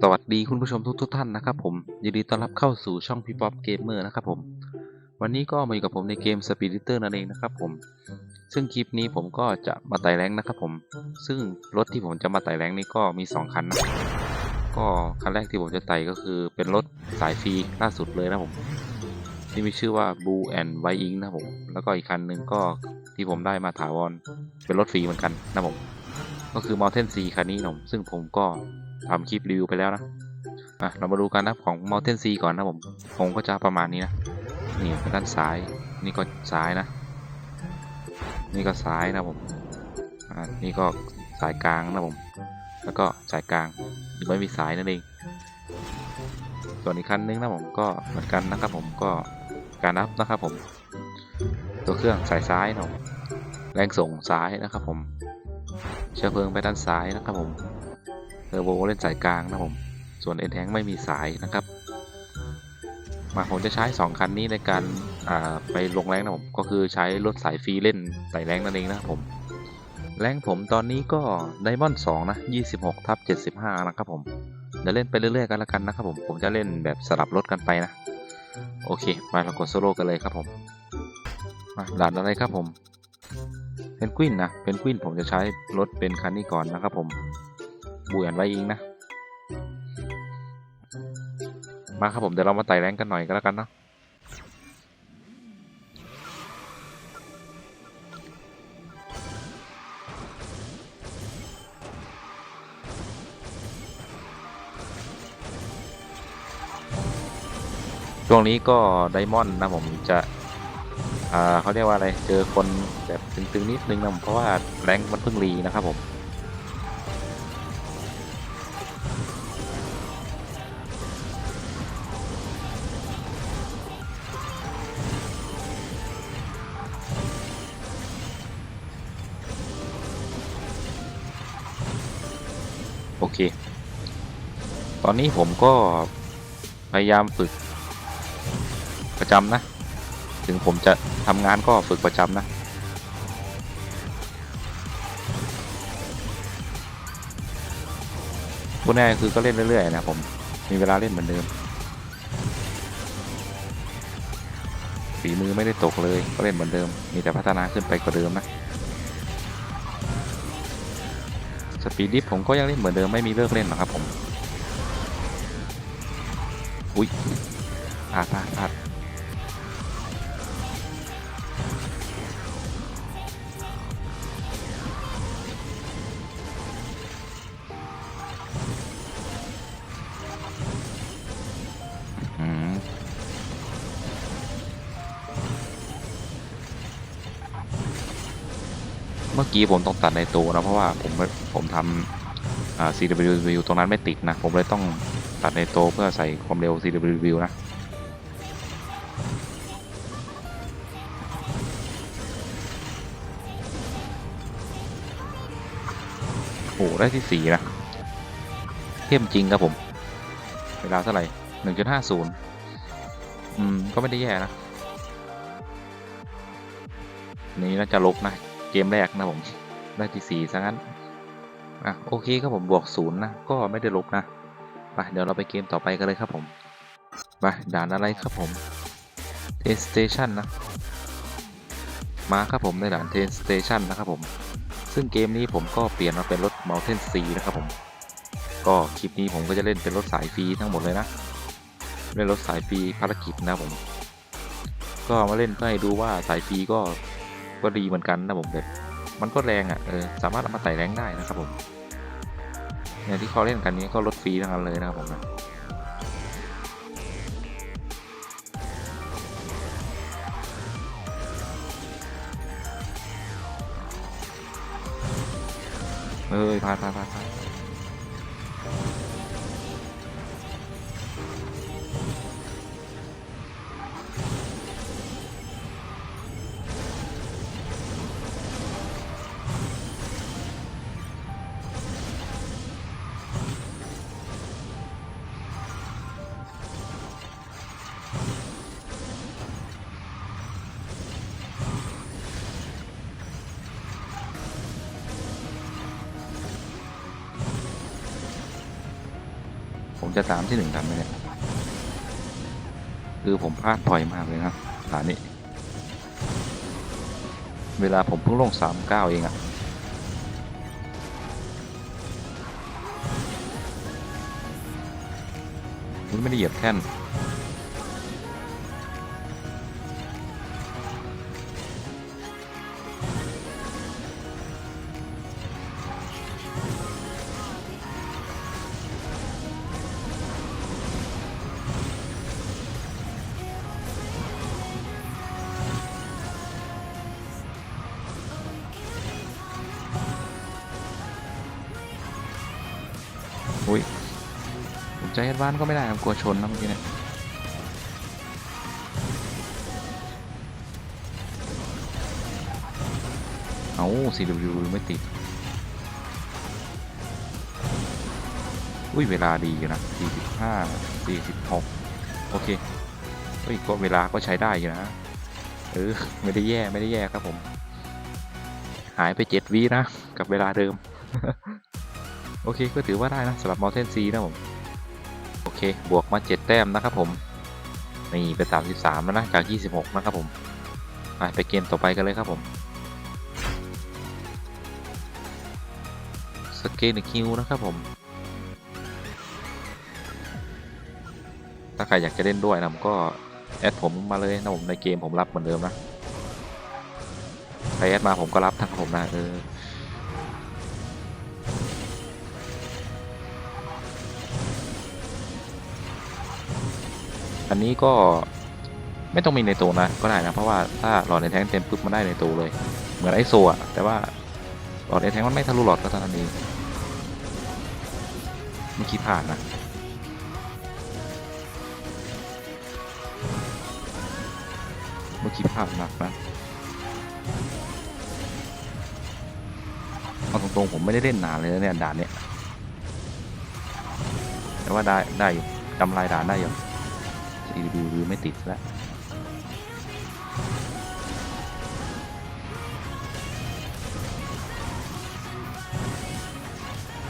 สวัสดีคุณผู้ชมทุกทุกท่านนะครับผมยินดีต้อนรับเข้าสู่ช่องพี่ป๊อปเกมเมอร์นะครับผมวันนี้ก็มาอยู่กับผมในเกม Speed Eater นั่นเองนะครับผมซึ่งคลิปนี้ผมก็จะมาไต่แรงนะครับผมซึ่งรถที่ผมจะมาไต่แรงนี้ก็มี 2 คันนะก็คันแรกที่ผมจะไต่ก็คือเป็นรถสายฟรีล่าสุดเลยนะผมที่มีชื่อว่า Blue and White Ink นะผมแล้วก็อีกคันหนึ่งก็ที่ผมได้มาถาวรเป็นรถฟรีเหมือนกันนะผมก็คือ Mountain Sea คันนี้นะผมซึ่งผมก็ ทำคลิปรีวิวไปแล้วนะอะเรามาดูกันนะของ Mountain Sea ก่อนนะผมผมก็จะประมาณนี้นะนี่เป็นด้านซ้ายนี่ก็ซ้ายนะ นี่ก็ซ้ายนะผมอ่านี่ก็สายกลางนะผม แล้วก็สายกลางหรือไม่มีสายนั่นเอง ส่วนอีกคันนึงนะผมก็เหมือนกันนะครับผมก็การนับนะครับผม ตัวเครื่องสายซ้ายนะผมแรงส่งซ้ายนะครับผมเชื้อเพลิงไปด้านซ้ายนะครับผม อร์โบเล่นสายกลางนะผม ส่วนเอ็นแทงไม่มีสายนะครับ มาผมจะใช้ 2 คันนี้ในการไปลงแรงนะผมก็คือใช้รถสายฟรีเล่นไต่แรงนั่นเองนะครับผมแรงผมตอนนี้ก็ไดมอนด์2นะ26ทับ75นะครับผมเดี๋ยวเล่นไปเรื่อยๆกันละกันนะครับผมผมจะเล่นแบบสลับรถกันไปนะ โอเคมาเรากดโซโล่กันเลยครับผมมาด่านอะไรครับผมเพนกวินนะเพนกวินผมจะใช้รถเป็นคันนี้ก่อนนะครับผม บูแอนไว้อิงนะ มาครับผมเดี๋ยวเรามาไต่แรงกันหน่อยก็แล้วกันเนาะช่วงนี้ก็ไดมอนด์นะผมจะเขาเรียกว่าอะไร เจอคนแบบตึงๆนิดนึงนะผมเพราะว่าแรงมันเพิ่งรีนะครับผม เค ตอนนี้ผมก็พยายามฝึกประจำนะ ถึงผมจะทำงานก็ฝึกประจำนะพูดง่ายคือก็เล่นเรื่อยๆนะผมมีเวลาเล่นเหมือนเดิมฝีมือไม่ได้ตกเลยก็เล่นเหมือนเดิม มีแต่พัฒนาขึ้นไปกว่าเดิมนะ สปีดดิฟผมก็ยังเล่นเหมือนเดิมไม่มีเลิกเล่นหรอกครับผม อุ้ยอาดพลาดพลาด เมื่อกี้ผมต้องตัดในตัวนะเพราะว่าผมผมทำ CWW ตรงนั้นไม่ติดนะ ผมเลยต้องตัดในโตวเพื่อใส่ความเร็ว CWW นะโอ้โหได้ที่สี่นะเข้มจริงครับผม เวลาเท่าไหร่หนึ่งจุดห้าศูนย์อืม ก็ไม่ได้แย่นะ นี่น่าจะลบนะ เกมแรกนะผม ได้ที่สี่ซะงั้น อะโอเคครับผมบวกศูนย์นะ ก็ไม่ได้ลบนะไปเดี๋ยวเราไปเกมต่อไปกันเลยครับผมไปด่านอะไรครับผมเทนสเตชันนะ มาครับผมในด่านเทนสเตชันนะครับผม ซึ่งเกมนี้ผมก็เปลี่ยนมาเป็นรถ Mountain C นะครับผม ก็คลิปนี้ผมก็จะเล่นเป็นรถสายฟรีทั้งหมดเลยนะเล่นรถสายฟรีภารกิจนะผม ก็มาเล่นเพื่อให้ดูว่าสายฟรีก็ ก็ดีเหมือนกันนะผมแบบมันก็แรงอะ่ะเออสามารถเอามาไต่แรงได้นะครับผมเนี่ยที่เขาเล่นกันนี้ก็ลดฟรีทั้งนั้นเลยนะครับผมนะเอ้ยพลาดพลาดพลาด จะตามที่หนึ่งทำไหมเนี่ย คือผมพลาดถอยมากเลยนะฐานนี้ เวลาผมเพิ่งลงสามเก้าเองอะอุ๊ยไม่ได้เหยียบแท่น ใจแอดวานก็ไม่ได้ครับกลัวชนนะเมื่อกี้เนี่ยเอา CW ไม่ติด อุ้ย เวลาดีอยู่นะ 45 46 โอเค เฮ้ย ก็เวลาก็ใช้ได้อยู่นะ เออ ไม่ได้แย่ไม่ได้แย่ครับผม หายไป 7 วินะ กับเวลาเดิม โอเค ก็ถือว่าได้นะสำหรับ Mountain C นะผม เค บวกมา 7 แต้มนะครับผมนี่เป็น33 แล้วนะ จาก 26 นะครับผมไปไปเกมต่อไปกันเลยครับผมสเกนคิวนะครับผม ถ้าใครอยากจะเล่นด้วยนะผมก็ แอดผมมาเลยนะผมในเกมผมรับเหมือนเดิมนะใครแอดมาผมก็รับทั้งผมนะเออ อันนี้ก็ไม่ต้องมีในตัวนะก็ได้นะ เพราะว่าถ้าหลอดในแท้งเต็มปุ๊บมันได้ในตัวเลย เหมือนไอโซอะแต่ว่าหลอดในแท้งมันไม่ทะลุหลอดก็เท่านั้นเองเมื่อกี้ผ่านนะเมื่อกี้ผ่านหนักนะเอาตรงๆผมไม่ได้เล่นนานเลยนะเนี่ยด่านเนี้ยแต่ว่าได้ได้อยู่จำลายด่านได้อยู่ รีวิวไม่ติดล้ว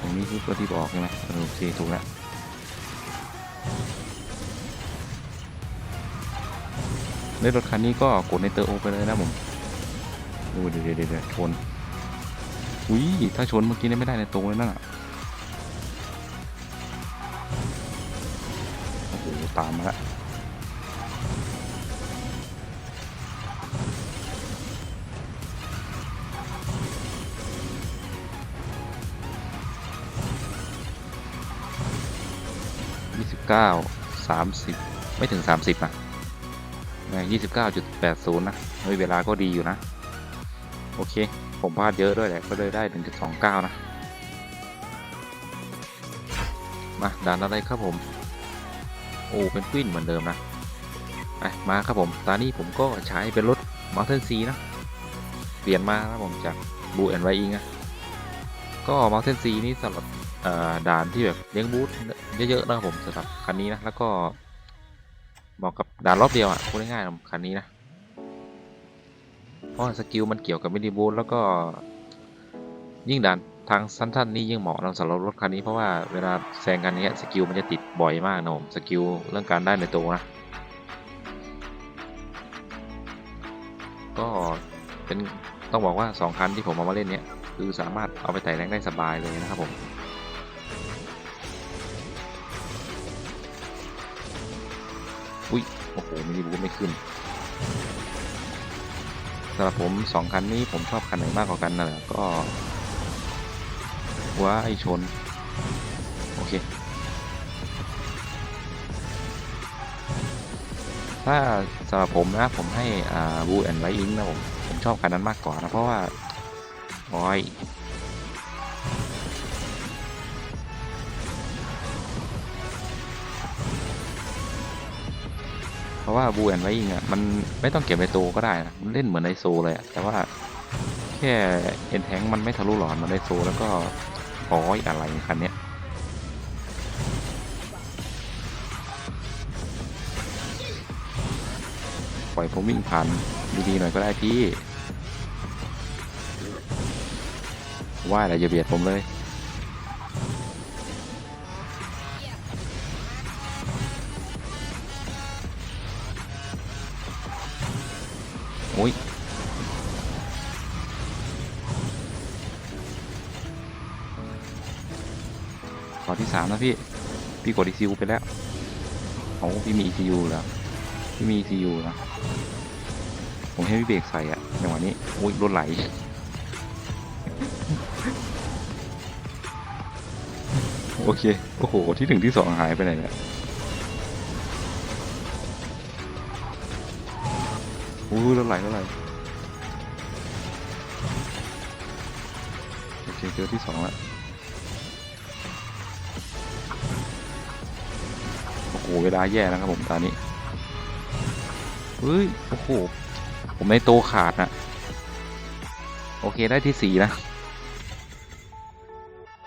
ตรงนี้คือตัวที่บอกใช่ไหมเออโอเคถูกแล้วในรถคันนี้ก็กดในเตอร์โอไปเลยนะผมดูเดี๋ยวเดี๋ยวเดี๋ยวชนอุ้ยถ้าชนเมื่อกี้เนี่ยไม่ได้ในตรงเลยนั่นอะโอ้โหตามมาแล้ว เก้าสามสิบไม่ถึงสามสิบนะยี่สิบเก้าจุดแปดศูนย์นะเฮ้ยเวลาก็ดีอยู่นะ โอเค ผมพลาดเยอะด้วยแหละ ก็เลยได้หนึ่งจุดสองเก้านะ มาด่านอะไรครับผม โอ้ เป็นควินเหมือนเดิมนะไปมาครับผม ตอนนี้ผมก็ใช้เป็นรถ Mountain Sea นะ เปลี่ยนมาครับผมจาก Blue and White Ink นะก็ Mountain Sea นี่สำหรับด่านที่แบบเลี้ยงบูธ เยอะๆนะครับผมสำหรับคันนี้นะแล้วก็เหมาะกับด่านรอบเดียวอะพูดง่ายๆคันนี้นะเพราะสกิลมันเกี่ยวกับมินิบูธแล้วก็ ยิ่งด่านทางสั้นๆนี่ยิ่งเหมาะสำหรับรถคันนี้เพราะว่าเวลาแซงกันเนี้ยสกิลมันจะติดบ่อยมากนะผมสกิลเรื่องการได้ในตัวนะก็เป็นต้องบอกว่าสองคันที่ผมเอามาเล่นเนี้ยคือสามารถเอาไปไต่แรงได้สบายเลยนะครับผม อุ้ยโอ้โหมินิบูไม่ขึ้นสำหรับผมสองคันนี้ผมชอบคันไหนมากกว่ากันน่ะก็ว่าไอชน โอเค ถ้าสำหรับผมนะผมให้อ่าบูแอนไวอิงนะผม ผมชอบคันนั้นมากกว่านะ เพราะว่าโอ้ย ราะว่าบูแอนไวอิงอะมันไม่ต้องเก็บในตัวก็ได้นะมันเล่นเหมือนในโซเลยแต่ว่าแค่เอ็นแทงมันไม่ทะลุหลอดเหมันในโซแล้วก็โอ้ยอะไรคันเนี้ยปล่อยผมวิ่งผ่านดีๆหน่อยก็ได้พี่ ว่าอะไรอย่าเบียดผมเลย อ้ยขอที่สามนะพี่ พี่กด ECU ไปแล้วโอ้พี่มี ECU แล้วพี่มี ECU นะผมให้พี่เบรกใส่อะจังหวะนี้อุ้ยรถไหลโอเค โอ้โห ที่หนึ่งที่สองหายไปไหนเนี่ย อู้รถไหลรถไหลโอเคเจอที่สองล้วโอ้โหเวลาแย่นะครับผมตอนนี้เฮ้ยโอ้โหผมในโตขาดนะโอเคได้ที่สี่นะ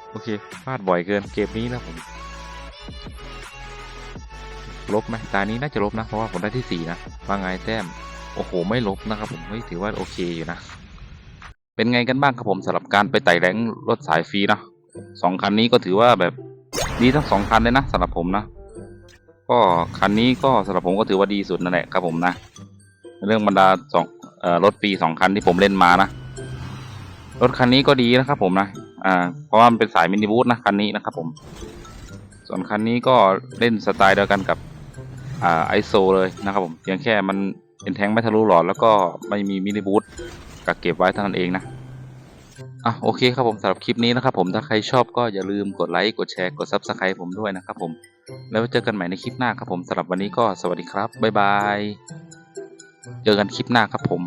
โอเคพลาดบ่อยเกินเกมนี้นะผมลบไหมตานี้น่าจะลบนะ เพราะว่าผมได้ที่สี่นะว่าไงแต้ม โอ้โห ไม่ลบนะครับผมเฮ้ยถือว่าโอเคอยู่นะ เป็นไงกันบ้างครับผมสำหรับการไปไต่แรงรถสายฟรีนะสองคันนี้ก็ถือว่าแบบดีทั้งสองคันเลยนะสำหรับผมนะ ก็คันนี้ก็สำหรับผมก็ถือว่าดีสุดนั่นแหละครับผมนะ เรื่องบรรดาสองอรถฟรีสองคันที่ผมเล่นมานะ รถคันนี้ก็ดีนะครับผมนะอ่าเพราะว่ามันเป็นสายมินิบูธนะคันนี้นะครับผม ส่วนคันนี้ก็เล่นสไตล์เดียวกันกับไอโซเลยนะครับผมเพียงแค่มัน เป็นแทงไม่ทะลุหลอดแล้วก็ไม่มีมินิบูธกักเก็บไว้เท่านั้นเองนะอะโอเคครับผมสำหรับคลิปนี้นะครับผมถ้าใครชอบก็อย่าลืมกดไลค์กดแชร์กดซับสไครป์ผมด้วยนะครับผมแล้วเจอกันใหม่ในคลิปหน้าครับผมสำหรับวันนี้ก็สวัสดีครับบ๊ายบายเจอกันคลิปหน้าครับผม